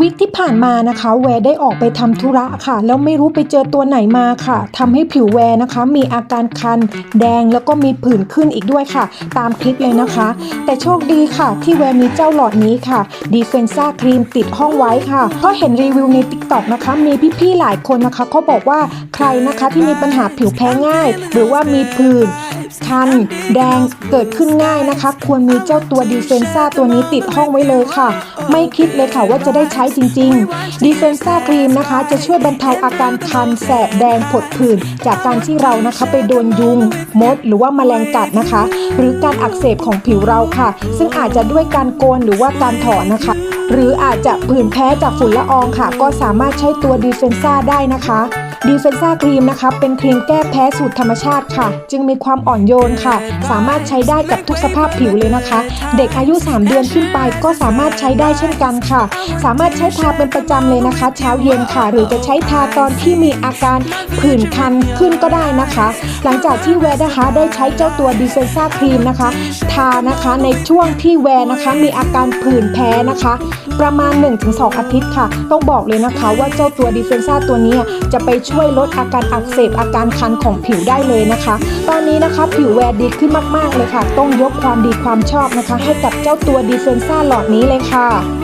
วิกที่ผ่านมานะคะแวร์ได้ออกไปทำธุระค่ะ แล้วไม่รู้ไปเจอตัวไหนมาค่ะทำให้ผิวแวร์นะคะ มีอาการคัน แดงแล้วก็มีผื่นขึ้นอีกด้วยค่ะ ตามคลิปเลยนะคะ แต่โชคดีค่ะ ที่แวร์มีเจ้าหลอดนี้ค่ะดีเฟนซ่าครีมติดห้องไว้ค่ะเพราะเห็นรีวิวใน t ิ k t o k นะคะ มีพี่ๆหลายคนนะคะเขาบอกว่าใครนะคะที่มีปัญหาผิวแพ้ง่าย หรือว่ามีผื่น คันแดงเกิดขึ้นง่ายนะคะ ควรมีเจ้าตัวดีเฟนซ่าตัวนี้ติดห้องไว้เลยค่ะ ไม่คิดเลยค่ะว่าจะได้ใช้จริงๆดีเฟนซ่าครีมนะคะ จะช่วยบรรเทาอาการคันแสบแดงผดผื่นจากการที่เรานะคะไปโดนยุงมด หรือว่าแมลงกัดนะคะ หรือการอักเสบของผิวเราค่ะ ซึ่งอาจจะด้วยการโกนหรือว่าการถอนนะคะ หรืออาจจะผื่นแพ้จากฝุ่นละอองค่ะ ก็สามารถใช้ตัวดีเฟนซ่าได้นะคะ ดีเฟนซ่าครีมนะคะ เป็นครีมแก้แพ้สูตรธรรมชาติค่ะ จึงมีความอ่อนโยนค่ะ สามารถใช้ได้กับทุกสภาพผิวเลยนะคะ เด็กอายุ 3 เดือนขึ้นไปก็สามารถใช้ได้เช่นกันค่ะ สามารถใช้ทาเป็นประจำเลยนะคะ เช้าเย็นค่ะ หรือจะใช้ทาตอนที่มีอาการผื่นคันขึ้นก็ได้นะคะ หลังจากที่แวร์นะคะได้ใช้เจ้าตัวดีเฟนซ่าครีมนะคะ ทานะคะในช่วงที่แวร์นะคะ มีอาการผื่นแพ้นะคะ ประมาณ 1-2 อาทิตย์ค่ะ ต้องบอกเลยนะคะว่าเจ้าตัวดีเฟนซ่าตัวนี้จะไปช่วยลดอาการอักเสบอาการคันของผิวได้เลยนะคะ ตอนนี้นะคะผิวแวร์ดีขึ้นมาก ๆ เลยค่ะ ต้องยกความดีความชอบนะคะ ให้กับเจ้าตัวดีเซนซ่าหลอดนี้เลยค่ะ